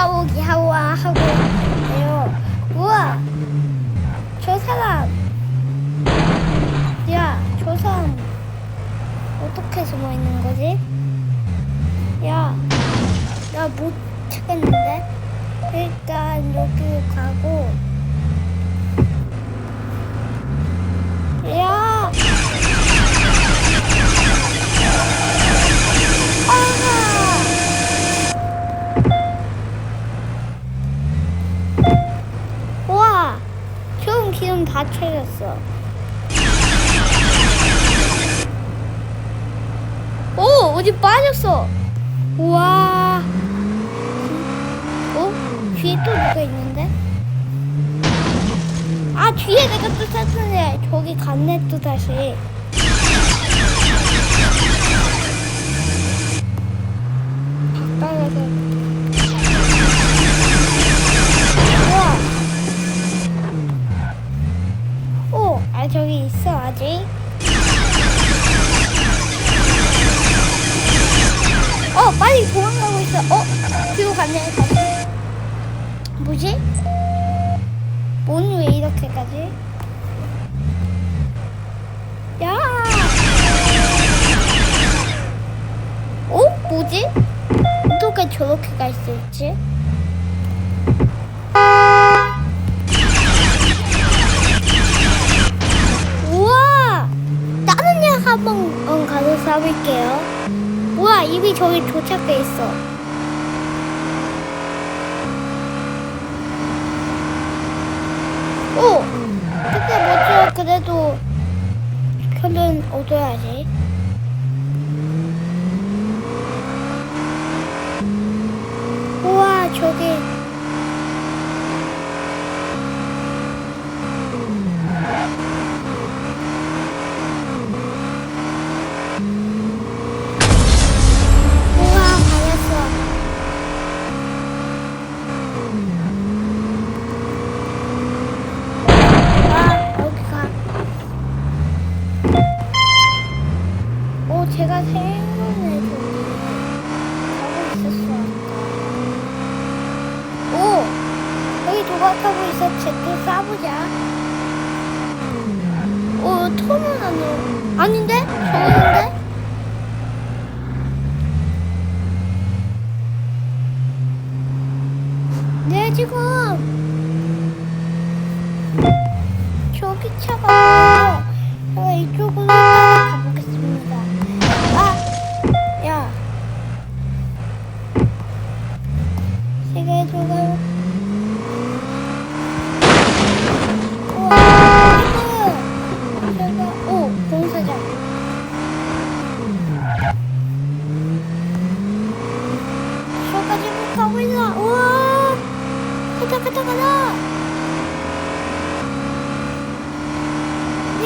싸우기 하고 하고 해요. 우와, 저 사람, 야, 저 사람 어떻게 숨어 있는 거지? 야, 나 못 찾겠는데. 일단 여기 가고. 야. 채렸어. 오, 어디 빠졌어. 우와. 어? 뒤에 또 누가 있는데? 아, 뒤에 내가 또 찾았네. 저기 갔네, 또 다시. 바닥에서. 저기 있어, 아직. 어, 빨리 도망가고 있어. 어, 뒤로 다시. 뭐지? 뭔 왜 이렇게까지? 야! 어? 뭐지? 어떻게 저렇게 갈 수 있지? 한번 어, 가서 싸볼게요. 우와, 이미 저기 도착돼 있어. 오! 근데 뭐죠? 그래도 표는 얻어야지. 우와, 저기. 우와, 받았어. 아, 여기 가. 오, 제가 생각해 저기 가고 있었어. 아까. 오, 여기 도박하고 있었지. 또 싸보자. 오, 터는 아니야. 아닌데? 저건데? 네, 지금. 저기 차가 제가 이쪽으로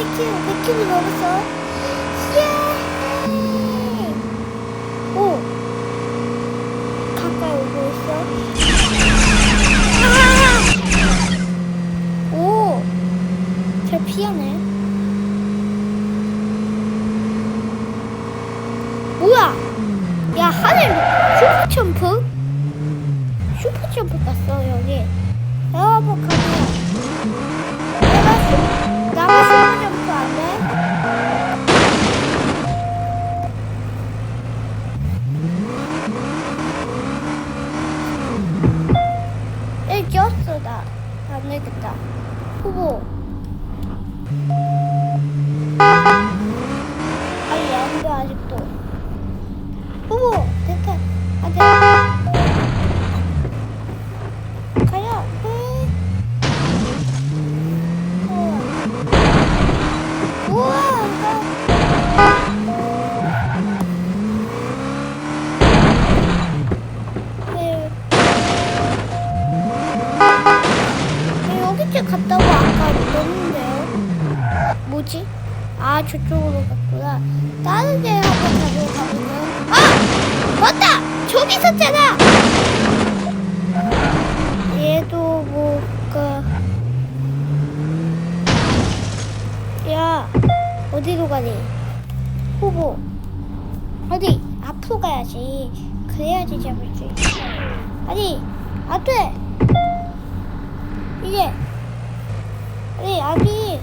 100kg, 100kg 넘었어. 후보. 뭐지? 아 저쪽으로 갔구나. 다른 데 한번 가보고 가보면 아! 맞다! 저기 있었잖아! 얘도 뭐가 야 어디로 가니? 후보 어디 앞으로 가야지 그래야지 잡을 수 있어 아니 안 돼! 이게, 이 아기.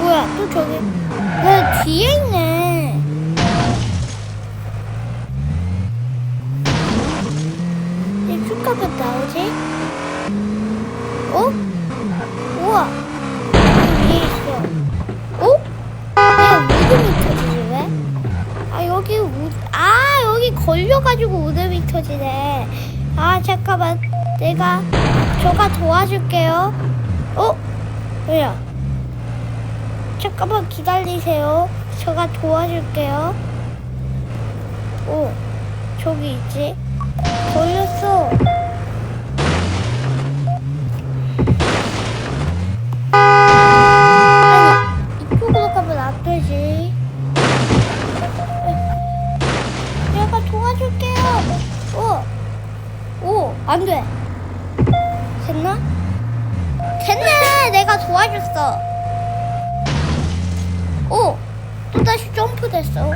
뭐야, 또 저기, 왜 뒤에 있네. 이 축가가 나오지? 어? 우와, 위에 있어. 어? 왜 우드미 터지지 왜? 아 여기 우, 아 여기 걸려가지고 우드미 아 잠깐만, 내가 저가 도와줄게요. 어? 왜야? 잠깐만 기다리세요. 저가 도와줄게요. 오, 저기 있지? 걸렸어. 안 돼. 됐나? 됐네. 내가 도와줬어. 오, 또 다시 점프 됐어.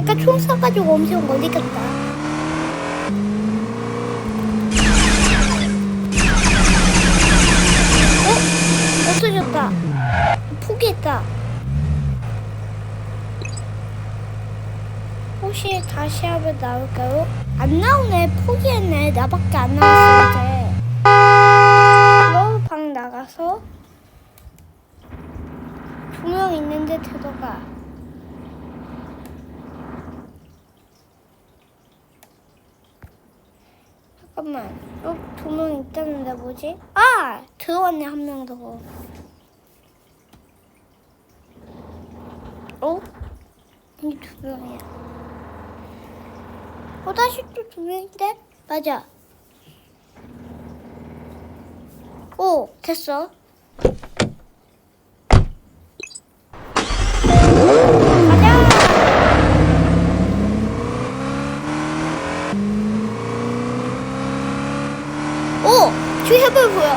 내가 총 쏴가지고 엄청 멀리 갔다. 어? 없어졌다. 포기했다. 혹시 다시 하면 나올까요? 안 나오네. 포기했네. 나밖에 안 나왔어 이제. 그럼 방 나가서 두명 있는데 들어가. 잠깐만. 여기 두명 있다는데 뭐지? 아! 들어왔네 한 명 더. 어? 이두 명이야. 어, 다시 또 두 명인데? 맞아. 오, 됐어. 가자! 오! 저기 해볼 보여.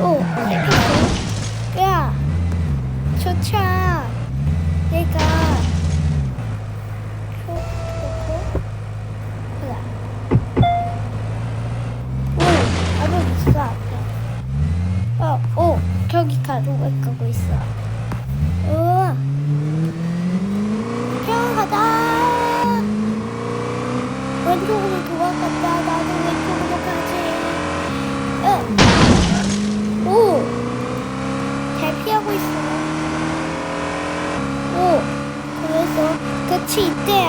오, 됐어. 야, 저 차, 내가 저, 저거, 그래. 오, 가고 있어 앞에. 어, 오, 저기 가고 가고 있어. 우와, 형 가다. 왼쪽으로 돌아갔다. 나도 왼쪽으로 가지. 응. 오! 잘 피하고 있어. 오! 그래서 끝이 이때야.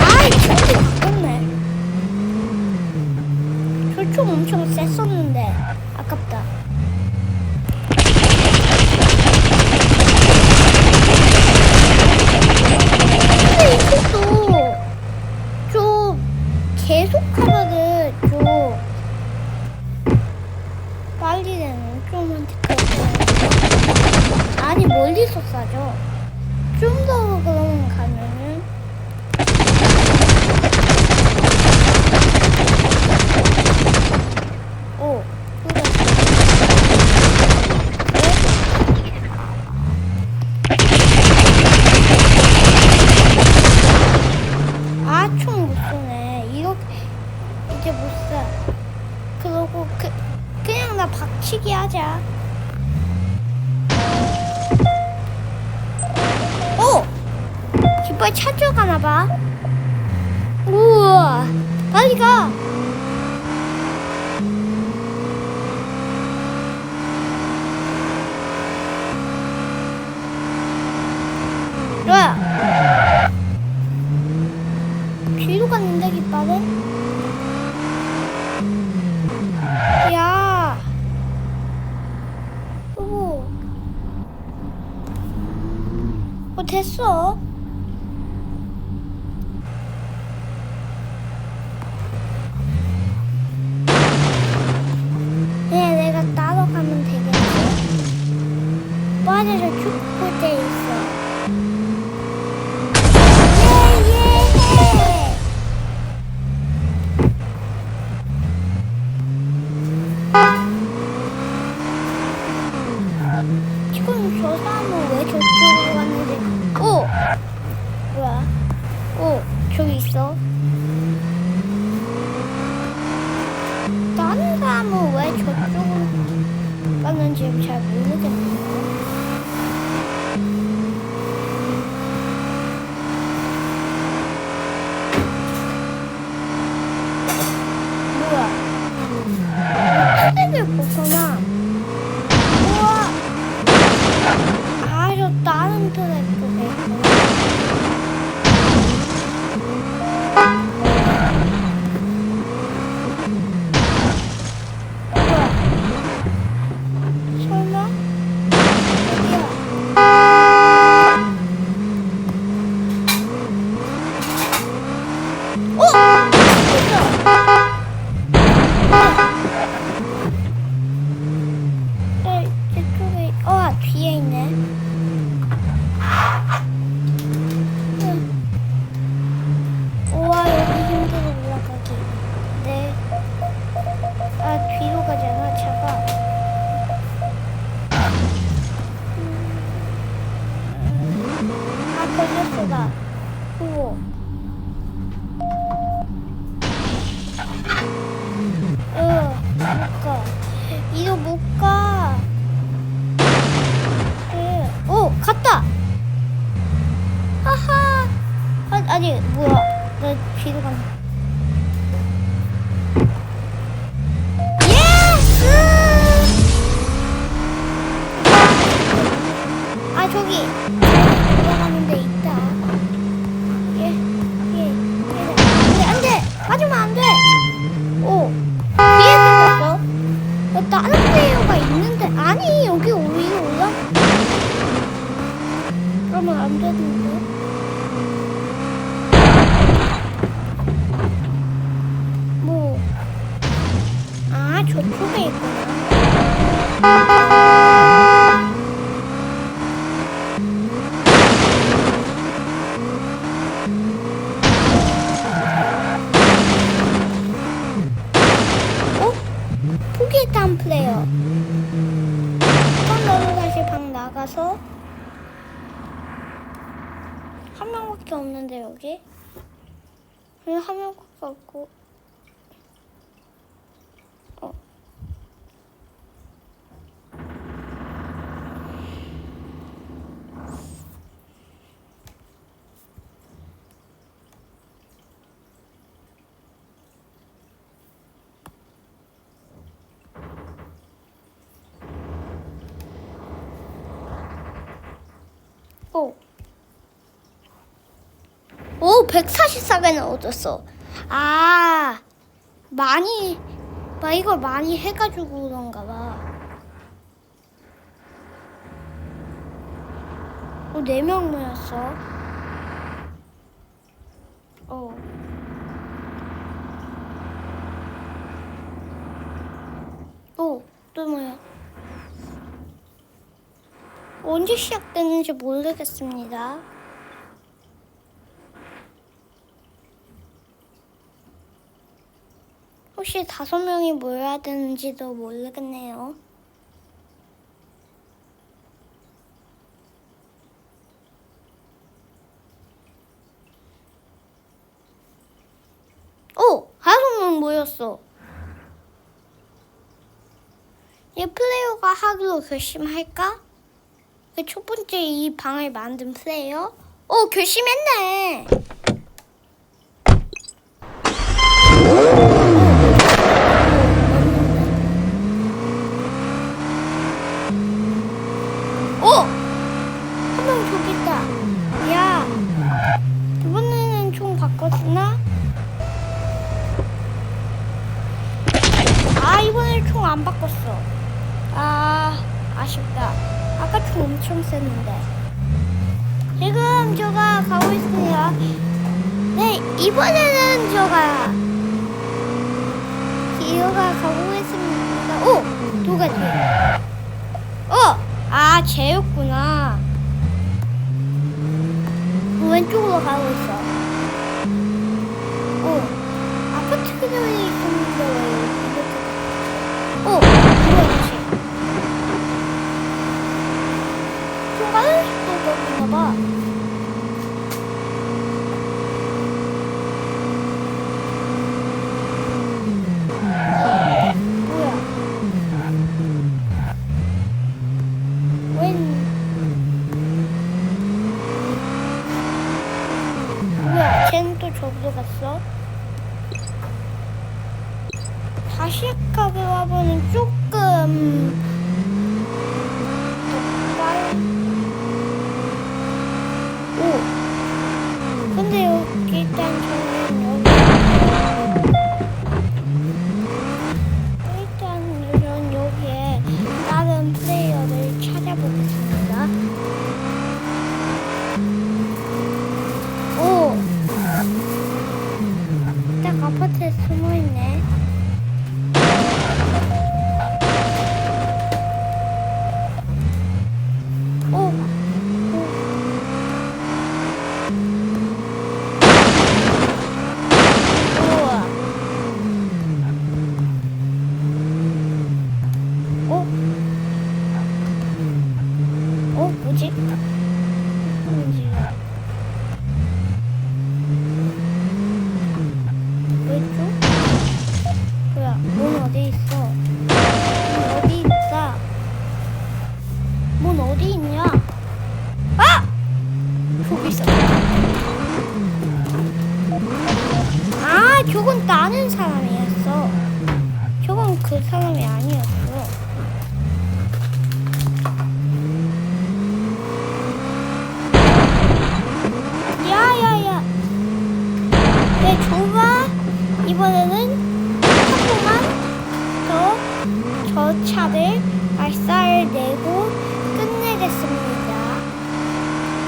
아이, 저기 바꿨네. 저총 엄청 셌었는데. 아깝다. 근데 이것도 좀 계속 하면은 좀 빨리 되는 좀 아니 멀리서 싸죠 좀 더 깃발 찾으러 가나 봐. 우와, 빨리 가. 사무 왜 저쪽으로 갔는지 잘 모르겠네요. 아, 걸렸어, 나. 오. 어, 못 가. 이거 못 가. 예. 오, 갔다. 하하. 아, 아니, 뭐야. 나 뒤로 간다. 예스! 아, 저기. 플레이어. 그럼 너도 다시 방 나가서 한 명밖에 없는데 여기? 한 명밖에 없고. 오. 오, 144개는 얻었어. 아, 많이, 막 이걸 많이 해가지고 그런가 봐. 어, 4명 모였어. 어. 오, 또 뭐야? 언제 시작됐는지 모르겠습니다. 혹시 다섯 명이 모여야 되는지도 모르겠네요. 오! 다섯 명 모였어. 이 플레이어가 하기로 결심할까? 그첫 번째 이 방을 만든 플레이어? 오, 결심했네. 오! 한 명 저기 있다. 야, 이번에는 총 바꿨으나? 아, 이번에 총 안 바꿨어. 아, 아쉽다. 아까 총 엄청 셌는데. 지금 저가 가고 있습니다. 네, 이번에는 저가 기어가 가고 있습니다. 오! 두 가지. 어! 아, 쟤였구나. 왼쪽으로 가고 있어. 오, 아파트 그늘이 있었는데 왜 이렇게. 오. 좀 빠른 속도가 있나 봐. 뭐야? 저기로 갔어? 다시 가게 와보는 조금 아파트에 숨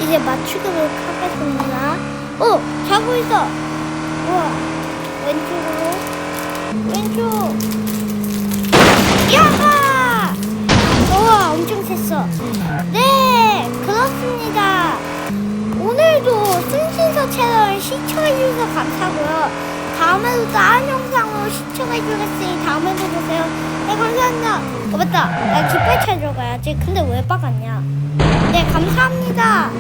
이제 맞추도록 하겠습니다. 오! 자고 있어! 우와. 왼쪽으로. 왼쪽. 야하! 우와, 엄청 셌어. 네, 그렇습니다. 오늘도 승신서 채널 시청해주셔서 감사하고요. 다음에도 다른 영상으로 시청해주겠으니 다음에도 보세요. 네, 감사합니다. 어, 맞다. 나 깃발 찾으러 가야지. 근데 왜 빠갔냐? 네, 감사합니다.